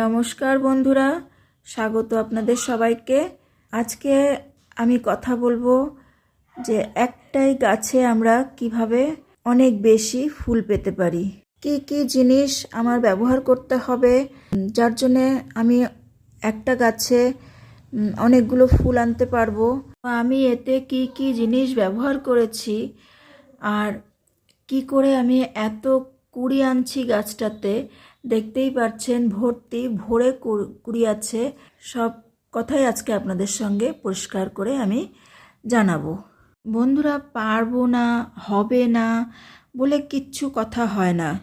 নমস্কার বন্ধুরা, স্বাগত আপনাদের সবাইকে। আজকে আমি কথা বলব যে একটাই গাছে আমরা কীভাবে অনেক বেশি ফুল পেতে পারি, কি কি জিনিস আমার ব্যবহার করতে হবে, যার জন্যে আমি একটা গাছে অনেকগুলো ফুল আনতে পারব। আমি এতে কি কি জিনিস ব্যবহার করেছি, আর কি করে আমি এত কুড়ি আনছি গাছটাতে দেখতেই পাচ্ছেন ভর্তি, ভরে কু- কুড়ি আছে সব কথাই আজকে আপনাদের সঙ্গে পরিষ্কার করে আমি জানাব। বন্ধুরা, পারব না, হবে না বলে কিচ্ছু কথা হয় না।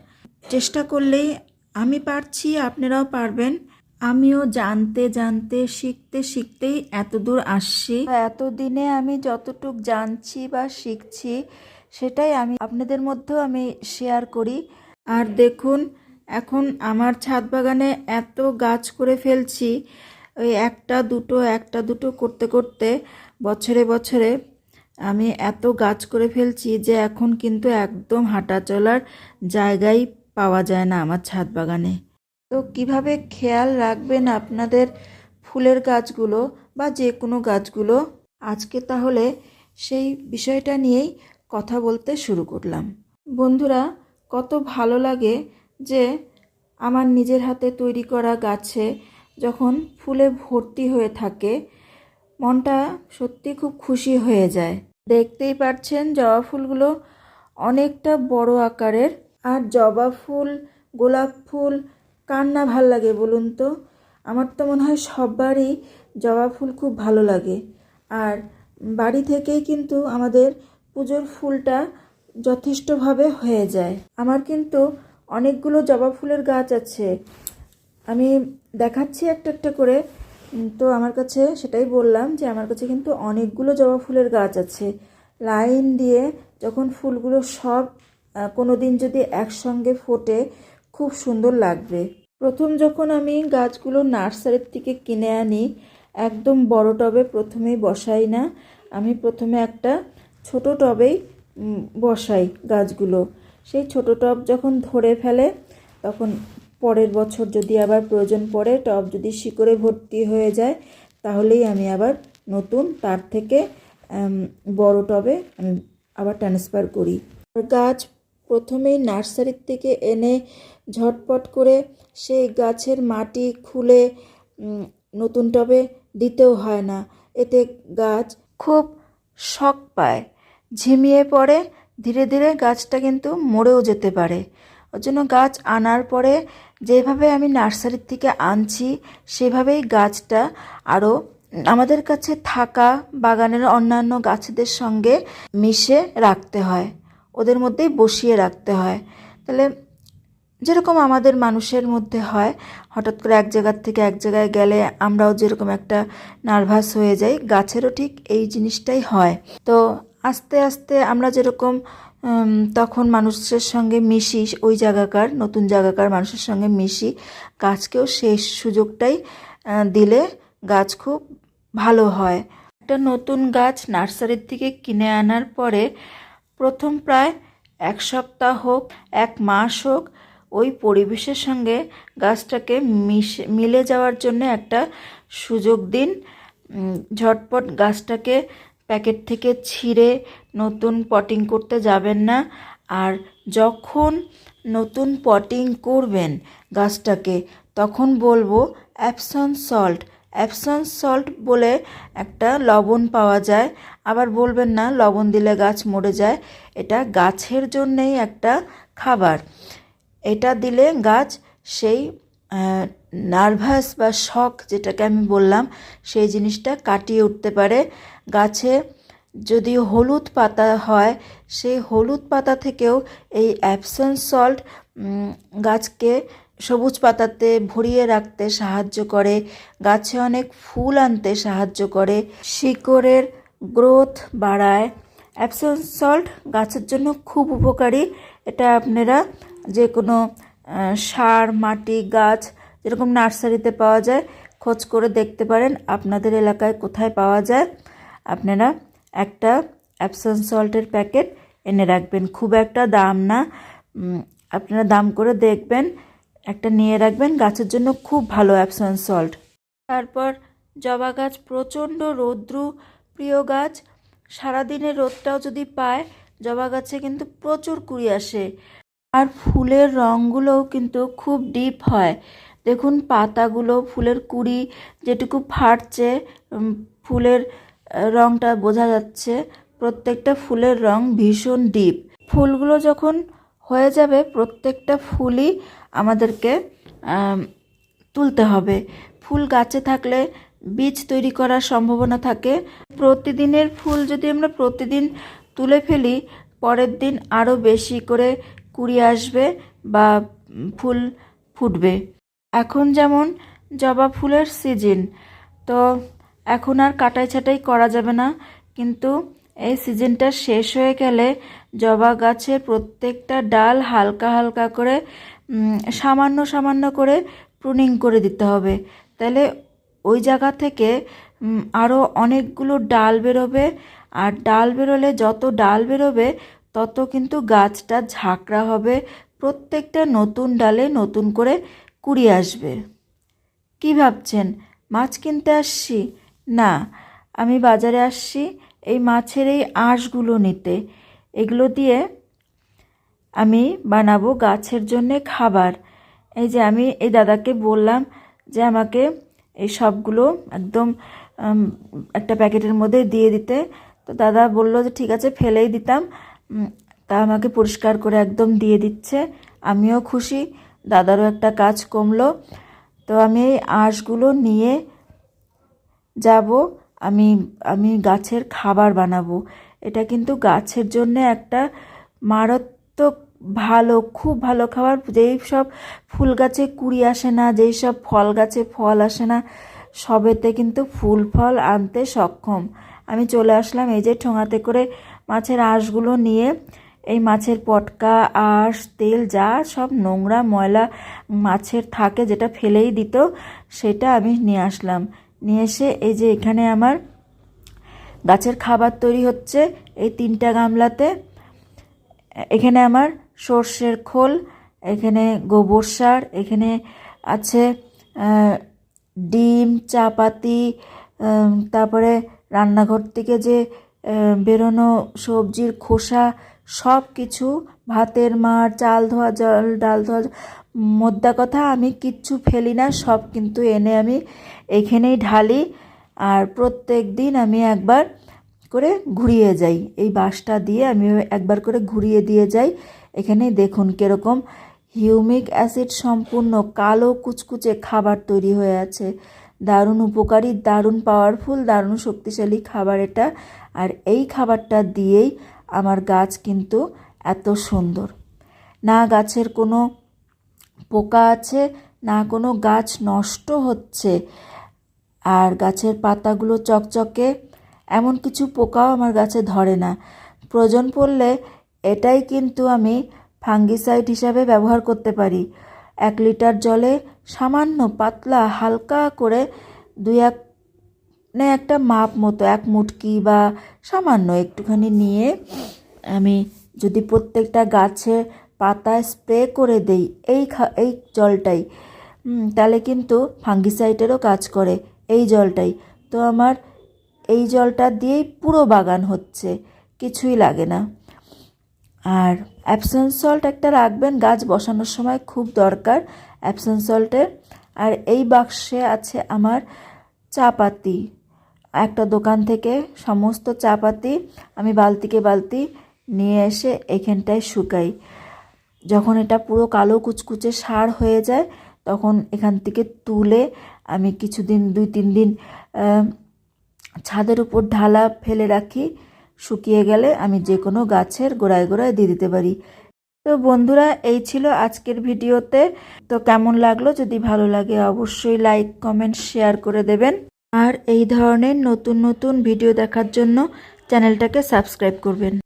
চেষ্টা করলেই আমি পারছি, আপনারাও পারবেন। আমিও জানতে জানতে, শিখতে, শিখতেই এত দূর আসছি। এতদিনে আমি যতটুক জানছি বা শিখছি, সেটাই আমি আপনাদের মধ্যেও আমি শেয়ার করি। আর দেখুন এখন আমার ছাদ বাগানে এত গাছ করে ফেলছি, ওই একটা দুটো একটা দুটো করতে করতে বছরে বছরে আমি এত গাছ করে ফেলছি যে এখন কিন্তু একদম হাঁটা চলার জায়গাই পাওয়া যায় না আমার ছাদ বাগানে। তো কীভাবে খেয়াল রাখবেন আপনাদের ফুলের গাছগুলো বা যে কোনো গাছগুলো? আজকে তাহলে সেই বিষয়টা নিয়েই কথা বলতে শুরু করলাম। বন্ধুরা, কত ভালো লাগে যে আমার নিজের হাতে তৈরি করা গাছে যখন ফুলে ভর্তি হয়ে থাকে, মনটা সত্যি খুব খুশি হয়ে যায়। দেখতেই পাচ্ছেন জবা ফুলগুলো অনেকটা বড় আকারের। আর জবা ফুল, গোলাপ ফুল, কার না ভালো লাগে বলুন তো? আমার তো মনে হয় সবারই জবা ফুল খুব ভালো লাগে। আর বাড়ি থেকেই কিন্তু আমাদের পুজোর ফুলটা যথেষ্টভাবে হয়ে যায়। আমার কিন্তু অনেকগুলো জবা ফুলের গাছ আছে। আমি দেখাচ্ছি একটা একটা করে। তো আমার কাছে সেটাই বললাম যে আমার কাছে কিন্তু অনেকগুলো জবা ফুলের গাছ আছে। লাইন দিয়ে যখন ফুলগুলো সব কোনো দিন যদি একসঙ্গে ফোটে, খুব সুন্দর লাগবে। প্রথম যখন আমি গাছগুলো নার্সারির থেকে কিনে আনি, একদম বড় টবে প্রথমেই বসাই না। আমি প্রথমে একটা ছোট টবেই বসাই গাছগুলো। সেই ছোট টব যখন ধরে ফেলে, তখন পরের বছর যদি আবার প্রয়োজন পড়ে, টব যদি শিকড়ে ভর্তি হয়ে যায়, তাহলেই আমি আবার নতুন তার থেকে বড় টবে আবার ট্রান্সফার করি। গাছ প্রথমেই নার্সারির থেকে এনে ঝটপট করে সেই গাছের মাটি খুলে নতুন টবে দিতেও হয় না। এতে গাছ খুব শখ পায়। ঝিমিয়ে পড়ে ধীরে ধীরে গাছটা কিন্তু মরেও যেতে পারে। ওর জন্য গাছ আনার পরে যেভাবে আমি নার্সারির থেকে আনছি, সেভাবেই গাছটা আরও আমাদের কাছে থাকা বাগানের অন্যান্য গাছেদের সঙ্গে মিশে রাখতে হয়, ওদের মধ্যেই বসিয়ে রাখতে হয়। তাহলে যেরকম আমাদের মানুষের মধ্যে হয়, হঠাৎ করে এক জায়গার থেকে এক জায়গায় গেলে আমরাও যেরকম একটা নার্ভাস হয়ে যাই, গাছেরও ঠিক এই জিনিসটাই হয়। তো আস্তে আস্তে আমরা যেরকম তখন মানুষের সঙ্গে মিশি, ওই জায়গাকার, নতুন জায়গাকার মানুষের সঙ্গে মিশি, গাছকেও সেই সুযোগটাই দিলে গাছ খুব ভালো হয়। একটা নতুন গাছ নার্সারির থেকে কিনে আনার পরে প্রথম প্রায় এক সপ্তাহ হোক, এক মাস হোক, ওই পরিবেশের সঙ্গে গাছটাকে মিশে, মিলে যাওয়ার জন্য একটা সুযোগ দিন ঝটপট গাছটাকে প্যাকেট থেকে ছিঁড়ে নতুন পটিং করতে যাবেন না। আর যখন নতুন পটিং করবেন গাছটাকে, তখন বলব অ্যাপসন সল্ট অ্যাপসন সল্ট বলে একটা লবণ পাওয়া যায়। আবার বলবেন না, লবণ দিলে গাছ মরে যায়। এটা গাছের জন্যেই একটা খাবার। এটা দিলে গাছ সেই নার্ভাস বা শখ যেটাকে আমি বললাম, সেই জিনিসটা কাটিয়ে উঠতে পারে। গাছে যদি হলুদ পাতা হয় সেই হলুদ পাতা থেকেও এই অ্যাপসন সল্ট গাছকে সবুজ পাতাতে ভরিয়ে রাখতে সাহায্য করে। গাছে অনেক ফুল আনতে সাহায্য করে। শিকড়ের গ্রোথ বাড়ায়। অ্যাপসন সল্ট গাছের জন্য খুব উপকারী। এটা আপনারা যে কোনো সার, মাটি, গাছ যেরকম নার্সারিতে পাওয়া যায়, খোঁজ করে দেখতে পারেন আপনাদের এলাকায় কোথায় পাওয়া যায়। আপনারা একটা অ্যাপসন সল্টের প্যাকেট এনে রাখবেন। খুব একটা দাম না। আপনারা দাম করে দেখবেন, একটা নিয়ে রাখবেন। গাছের জন্য খুব ভালো অ্যাপসন সল্ট তারপর জবা গাছ, প্রচণ্ড রৌদ্রু, প্রিয় গাছ। সারাদিনের রোদটাও যদি পায়, জবা গাছে কিন্তু প্রচুর কুড়ি আসে। আর ফুলের রঙগুলোও কিন্তু খুব ডিপ হয়। দেখুন, পাতাগুলো, ফুলের কুড়ি যেটুকু ফাটছে ফুলের রঙটা বোঝা যাচ্ছে, প্রত্যেকটা ফুলের রং ভীষণ ডিপ ফুলগুলো যখন হয়ে যাবে, প্রত্যেকটা ফুলই আমাদেরকে তুলতে হবে। ফুল গাছে থাকলে বীজ তৈরি করার সম্ভাবনা থাকে। প্রতিদিনের ফুল যদি আমরা প্রতিদিন তুলে ফেলি, পরের দিন আরও বেশি করে কুড়ি আসবে বা ফুল ফুটবে। এখন যেমন জবা ফুলের সিজন তো এখন আর কাটাই ছাটাই করা যাবে না। কিন্তু এই সিজনটা শেষ হয়ে গেলে জবা গাছের প্রত্যেকটা ডাল হালকা হালকা করে সামান্য সামান্য করে প্রুনিং করে দিতে হবে। তাহলে ওই জায়গা থেকে আরও অনেকগুলো ডাল বেরোবে। আর ডাল বেরোলে যত ডাল বেরোবে, তত কিন্তু গাছটা ঝাঁকড়া হবে। প্রত্যেকটা নতুন ডালে নতুন করে কুড়ি আসবে। কি ভাবছেন? মাছ কিনতে আসছি। না, আমি বাজারে আসছি এই মাছের এই আঁশগুলো নিতে। এগুলো দিয়ে আমি বানাবো গাছের জন্যে খাবার। এই যে আমি এই দাদাকে বললাম যে আমাকে এই সবগুলো একদম একটা প্যাকেটের মধ্যে দিয়ে দিতে। তো দাদা বলল যে ঠিক আছে, ফেলেই দিতাম। তা আমাকে পরিষ্কার করে একদম দিয়ে দিচ্ছে। আমিও খুশি, দাদারও একটা কাজ কমলো। তো আমি এই আঁশগুলো নিয়ে যাব, আমি আমি গাছের খাবার বানাবো। এটা কিন্তু গাছের জন্য একটা মারাত্মক ভালো, খুব ভালো খাবার। যেই সব ফুল গাছে কুড়ি আসে না, যেই সব ফল গাছে ফল আসে না, সবেতে কিন্তু ফুল ফল আনতে সক্ষম। আমি চলে আসলাম এই যে ঠোঙাতে করে মাছের আঁশগুলো নিয়ে, এই মাছের পটকা, আঁশ, তেল যা সব নোংরা ময়লা মাছের থাকে যেটা ফেলেই দিত, সেটা আমি নিয়ে আসলাম। নিয়ে এসে এই যে এখানে আমার গাছের খাবার তৈরি হচ্ছে এই তিনটা গামলাতে। এখানে আমার সর্ষের খোল, এখানে গোবর সার, এখানে আছে ডিম, চাপাতি তারপরে রান্নাঘর থেকে যে বেরোনো সবজির খোসা সব কিছু ভাতের মার, চাল ধোয়া জল, ডাল ধোয়া মোদ্দা কথা আমি কিচ্ছু ফেলি না, সব কিন্তু এনে আমি এখানেই ঢালি আর প্রত্যেক দিন আমি একবার করে ঘুরিয়ে যাই। এই বাঁশটা দিয়ে আমি একবার করে ঘুরিয়ে দিয়ে যাই। এখানে দেখুন কীরকম হিউমিক অ্যাসিড সম্পূর্ণ কালো কুচকুচে খাবার তৈরি হয়ে আছে। দারুণ উপকারী, দারুণ পাওয়ারফুল, দারুণ শক্তিশালী খাবার এটা। আর এই খাবারটা দিয়েই আমার গাছ কিন্তু এত সুন্দর। না গাছের কোনো পোকা আছে, না কোনো গাছ নষ্ট হচ্ছে। আর গাছের পাতাগুলো চকচকে, এমন কিছু পোকাও আমার গাছে ধরে না। প্রয়োজন পড়লে এটাই কিন্তু আমি ফাঙ্গিসাইড হিসাবে ব্যবহার করতে পারি। এক লিটার জলে সামান্য পাতলা হালকা করে দুই এক মানে একটা মাপ মতো, এক মুটকি বা সামান্য একটুখানি নিয়ে আমি যদি প্রত্যেকটা গাছে পাতায় স্প্রে করে দেই এই এই জলটাই তাহলে কিন্তু ফাঙ্গিসাইটেরও কাজ করে এই জলটাই। তো আমার এই জলটা দিয়েই পুরো বাগান হচ্ছে, কিছুই লাগে না। আর অ্যাপসন সল্ট একটা রাখবেন, গাছ বসানোর সময় খুব দরকার অ্যাপসন সল্টের। আর এই বাক্সে আছে আমার চা পাতি একটা দোকান থেকে সমস্ত চা পাতি আমি বালতিকে বালতি নিয়ে এসে এখানটায় শুকাই। যখন এটা পুরো কালো কুচকুচে সার হয়ে যায়, তখন এখান থেকে তুলে আমি কিছুদিন, দুই তিন দিন ছাদের উপর ঢালা ফেলে রাখি। শুকিয়ে গেলে আমি যে কোনো গাছের গোড়ায় গোড়ায় দিয়ে দিতে পারি। তো বন্ধুরা, এই ছিল আজকের ভিডিওতে। তো কেমন লাগল? যদি ভালো লাগে অবশ্যই লাইক, কমেন্ট, শেয়ার করে দেবেন। আর এই ধরনের নতুন নতুন ভিডিও দেখার জন্য চ্যানেলটাকে সাবস্ক্রাইব করবেন।